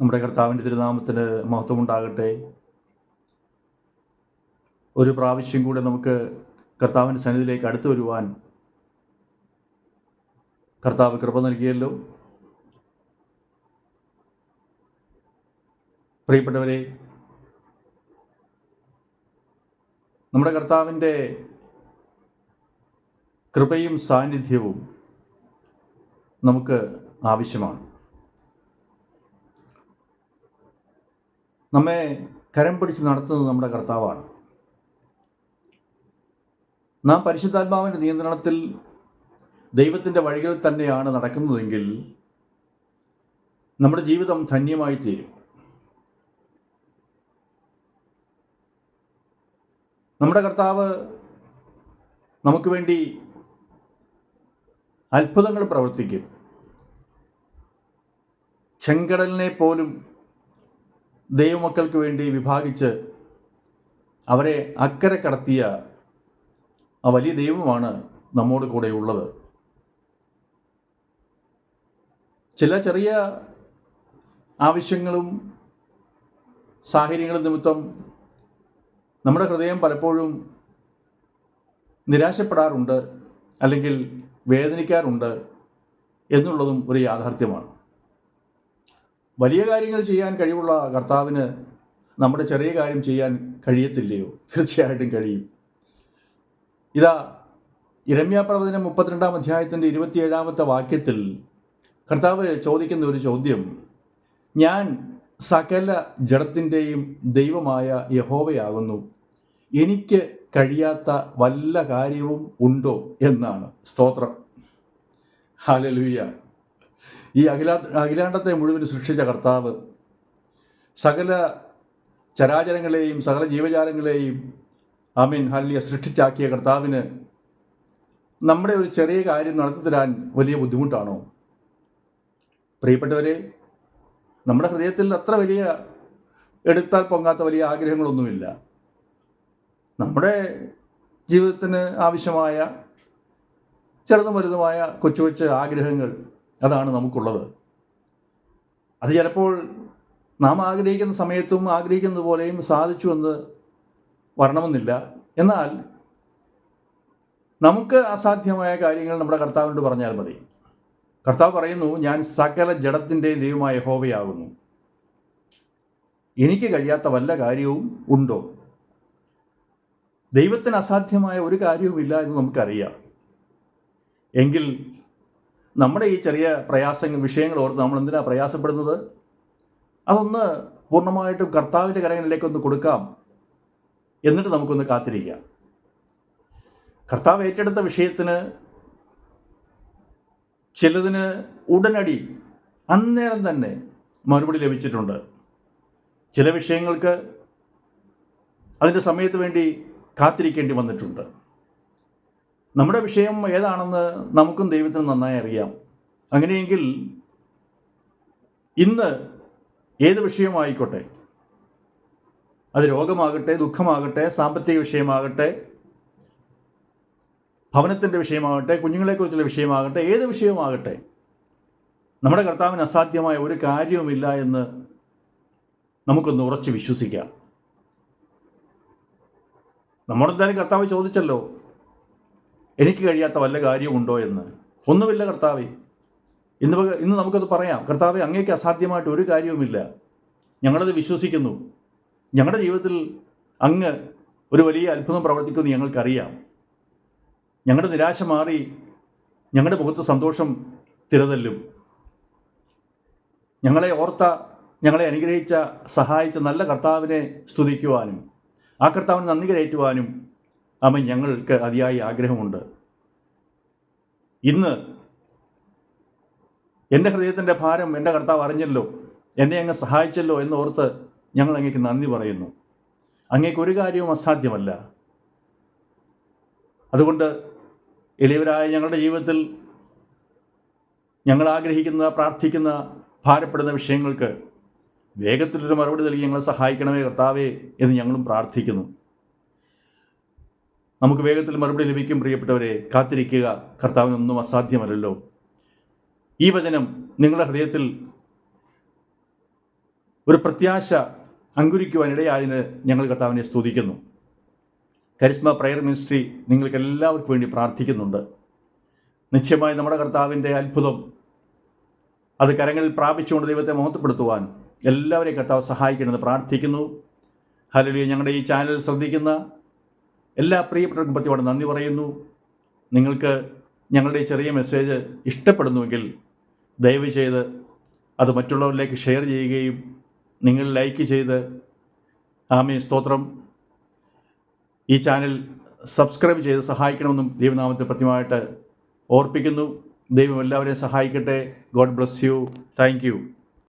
നമ്മുടെ കർത്താവിന്റെ തിരുനാമത്തിന് മഹത്വമുണ്ടാകട്ടെ. ഒരു പ്രാവശ്യം കൂടെ നമുക്ക് കർത്താവിന്റെ സന്നിധിയിലേക്ക് അടുത്തു വരുവാൻ കർത്താവ് കൃപ നൽകിയല്ലോ. പ്രിയപ്പെട്ടവരെ നമ്മുടെ കർത്താവിന്റെ കൃപയും സാന്നിധ്യവും നമുക്ക് ആവശ്യമാണ്. നമ്മെ കരം പിടിച്ച് നടത്തുന്നത് നമ്മുടെ കർത്താവാണ്. നാം പരിശുദ്ധാത്മാവിന്റെ നിയന്ത്രണത്തിൽ ദൈവത്തിന്റെ വഴികളിൽ തന്നെയാണ് നടക്കുന്നതെങ്കിൽ നമ്മുടെ ജീവിതം ധന്യമായി തീരും. നമ്മുടെ കർത്താവ് നമുക്ക് വേണ്ടി അത്ഭുതങ്ങൾ പ്രവർത്തിക്കും. ചെങ്കടലിനെ പോലും ദൈവമക്കൾക്ക് വേണ്ടി വിഭാഗിച്ച് അവരെ അക്കരെ കടത്തിയ ആ വലിയ ദൈവമാണ് നമ്മോട് കൂടെ ഉള്ളത് ചില ചെറിയ ആവശ്യങ്ങളും സാഹചര്യങ്ങളും നിമിത്തം നമ്മുടെ ഹൃദയം പലപ്പോഴും നിരാശപ്പെടാറുണ്ട് അല്ലെങ്കിൽ വേദനിക്കാറുണ്ട് എന്നുള്ളതും ഒരു യാഥാർത്ഥ്യമാണ്. വലിയ കാര്യങ്ങൾ ചെയ്യാൻ കഴിവുള്ള കർത്താവിന് നമ്മുടെ ചെറിയ കാര്യം ചെയ്യാൻ കഴിയത്തില്ലയോ? തീർച്ചയായിട്ടും കഴിയും. ഇതാ ഇരമ്യ പ്രവചനം മുപ്പത്തിരണ്ടാം അധ്യായത്തിന്റെ ഇരുപത്തിയേഴാമത്തെ വാക്യത്തിൽ കർത്താവ് ചോദിക്കുന്ന ഒരു ചോദ്യം. ഞാൻ സകല ജഡത്തിന്റെയും ദൈവമായ യഹോവയാകുന്നു. എനിക്ക് കഴിയാത്ത വല്ല കാര്യവും ഉണ്ടോ? എന്നാണ് സ്തോത്രം. ഹാലലുയ്യ ഈ അഖിലാ അഖിലാണ്ടത്തെ മുഴുവൻ സൃഷ്ടിച്ച കർത്താവ് സകല ചരാചരങ്ങളെയും സകല ജീവജാലങ്ങളെയും ആമീൻ ഹല്ലിയ സൃഷ്ടിച്ചാക്കിയ കർത്താവിന് നമ്മുടെ ഒരു ചെറിയ കാര്യം നടത്തി തരാൻ വലിയ ബുദ്ധിമുട്ടാണോ? പ്രിയപ്പെട്ടവരെ നമ്മുടെ ഹൃദയത്തിൽ അത്ര വലിയ എടുത്താൽ പൊങ്ങാത്ത വലിയ ആഗ്രഹങ്ങളൊന്നുമില്ല. നമ്മുടെ ജീവിതത്തിന് ആവശ്യമായ ചെറുതും വലുതുമായ കൊച്ചു കൊച്ചു ആഗ്രഹങ്ങൾ അതാണ് നമുക്കുള്ളത്. അത് ചിലപ്പോൾ നാം ആഗ്രഹിക്കുന്ന സമയത്തും ആഗ്രഹിക്കുന്നത് പോലെയും സാധിച്ചു എന്ന് വരണമെന്നില്ല. എന്നാൽ നമുക്ക് അസാധ്യമായ കാര്യങ്ങൾ നമ്മുടെ കർത്താവിനോട് പറഞ്ഞാൽ മതി. കർത്താവ് പറയുന്നു ഞാൻ സകല ജഡത്തിന്റെ ദൈവമായ ഹോവയാകുന്നു എനിക്ക് കഴിയാത്ത വല്ല കാര്യവും ഉണ്ടോ? ദൈവത്തിന് അസാധ്യമായ ഒരു കാര്യവുമില്ല എന്ന് നമുക്കറിയാം. എങ്കിൽ നമ്മുടെ ഈ ചെറിയ പ്രയാസങ്ങൾ വിഷയങ്ങൾ ഓർത്ത് നമ്മൾ എന്തിനാണ് പ്രയാസപ്പെടുന്നത്? അതൊന്ന് പൂർണമായിട്ടും കർത്താവിന്റെ കരങ്ങളിലേക്കൊന്ന് കൊടുക്കാം. എന്നിട്ട് നമുക്കൊന്ന് കാത്തിരിക്കാം കർത്താവ് ഏറ്റെടുത്ത വിഷയത്തിന് ചിലതിന് ഉടനടി അന്നേരം തന്നെ മറുപടി ലഭിച്ചിട്ടുണ്ട്. ചില വിഷയങ്ങൾക്ക് അതിന്റെ സമയത്ത് വേണ്ടി കാത്തിരിക്കേണ്ടി വന്നിട്ടുണ്ട്. നമ്മുടെ വിഷയം ഏതാണെന്ന് നമുക്കും ദൈവത്തിന് നന്നായി അറിയാം. അങ്ങനെയെങ്കിൽ ഇന്ന് ഏത് വിഷയമായിക്കോട്ടെ? അത് രോഗമാകട്ടെ ദുഃഖമാകട്ടെ സാമ്പത്തിക വിഷയമാകട്ടെ ഭവനത്തിന്റെ വിഷയമാകട്ടെ കുഞ്ഞുങ്ങളെക്കുറിച്ചുള്ള വിഷയമാകട്ടെ ഏത് വിഷയവുമാകട്ടെ നമ്മുടെ കർത്താവിന് അസാധ്യമായ ഒരു കാര്യവുമില്ല എന്ന് നമുക്കൊന്ന് ഉറച്ച് വിശ്വസിക്കാം. നമ്മുടെ എന്തായാലും കർത്താവ് ചോദിച്ചല്ലോ എനിക്ക് കഴിയാത്ത വല്ല കാര്യമുണ്ടോ എന്ന്? ഒന്നുമില്ല കർത്താവെ. ഇന്ന് ഇന്ന് നമുക്കത് പറയാം. കർത്താവെ അങ്ങേക്ക് അസാധ്യമായിട്ട് ഒരു കാര്യവുമില്ല. ഞങ്ങളത് വിശ്വസിക്കുന്നു. ഞങ്ങളുടെ ജീവിതത്തിൽ അങ്ങ് ഒരു വലിയ അത്ഭുതം പ്രവർത്തിക്കുമെന്ന് ഞങ്ങൾക്കറിയാം. ഞങ്ങളുടെ നിരാശ മാറി ഞങ്ങളുടെ മുഖത്ത് സന്തോഷം തിരതല്ലും. ഞങ്ങളെ ഓർത്ത ഞങ്ങളെ അനുഗ്രഹിച്ച സഹായിച്ച നല്ല കർത്താവിനെ സ്തുതിക്കുവാനും ആ കർത്താവിന് നന്ദി കരയറ്റുവാനും അമ്മ ഞങ്ങൾക്ക് അതിയായി ആഗ്രഹമുണ്ട്. ഇന്ന് എന്റെ ഹൃദയത്തിന്റെ ഭാരം എന്റെ കർത്താവ് അറിഞ്ഞല്ലോ എന്നെ അങ്ങ് സഹായിച്ചല്ലോ എന്നോർത്ത് ഞങ്ങൾ അങ്ങേക്ക് നന്ദി പറയുന്നു. അങ്ങേക്ക് ഒരു കാര്യവും അസാധ്യമല്ല. അതുകൊണ്ട് എളിയവരായ ഞങ്ങളുടെ ജീവിതത്തിൽ ഞങ്ങൾ ആഗ്രഹിക്കുന്ന പ്രാർത്ഥിക്കുന്ന ഭാരപ്പെടുന്ന വിഷയങ്ങൾക്ക് വേഗത്തിലൊരു മറുപടി നൽകി ഞങ്ങളെ സഹായിക്കണമേ കർത്താവേ എന്ന് ഞങ്ങളും പ്രാർത്ഥിക്കുന്നു. നമുക്ക് വേഗത്തിൽ മറുപടി ലഭിക്കും പ്രിയപ്പെട്ടവരെ. കാത്തിരിക്കുക. കർത്താവിനൊന്നും അസാധ്യമല്ലല്ലോ. ഈ വചനം നിങ്ങളുടെ ഹൃദയത്തിൽ ഒരു പ്രത്യാശ അങ്കുരിക്കുവാനിടയായതിന് ഞങ്ങൾ കർത്താവിനെ സ്തുതിക്കുന്നു. കരിസ്മ പ്രയർ മിനിസ്ട്രി നിങ്ങൾക്ക് എല്ലാവർക്കും വേണ്ടി പ്രാർത്ഥിക്കുന്നുണ്ട്. നിശ്ചയമായി നമ്മുടെ കർത്താവിന്റെ അത്ഭുതം അത് കരങ്ങളിൽ പ്രാപിച്ചുകൊണ്ട് ദൈവത്തെ മഹത്വപ്പെടുത്തുവാൻ എല്ലാവരെയും കർത്താവ് സഹായിക്കണമെന്ന് പ്രാർത്ഥിക്കുന്നു. ഹലലിയ ഞങ്ങളുടെ ഈ ചാനൽ ശ്രദ്ധിക്കുന്ന എല്ലാ പ്രിയപ്പെട്ടവർക്കും പ്രത്യേകമായിട്ട് നന്ദി പറയുന്നു. നിങ്ങൾക്ക് ഞങ്ങളുടെ ഈ ചെറിയ മെസ്സേജ് ഇഷ്ടപ്പെടുന്നുവെങ്കിൽ ദയവ് ചെയ്ത് അത് മറ്റുള്ളവരിലേക്ക് ഷെയർ ചെയ്യുകയും നിങ്ങൾ ലൈക്ക് ചെയ്ത് ആമി സ്തോത്രം. ഈ ചാനൽ സബ്സ്ക്രൈബ് ചെയ്ത് സഹായിക്കണമെന്നും ദൈവനാമത്തെ പ്രത്യമായിട്ട് ഓർപ്പിക്കുന്നു. ദൈവം എല്ലാവരെയും സഹായിക്കട്ടെ. God bless you thank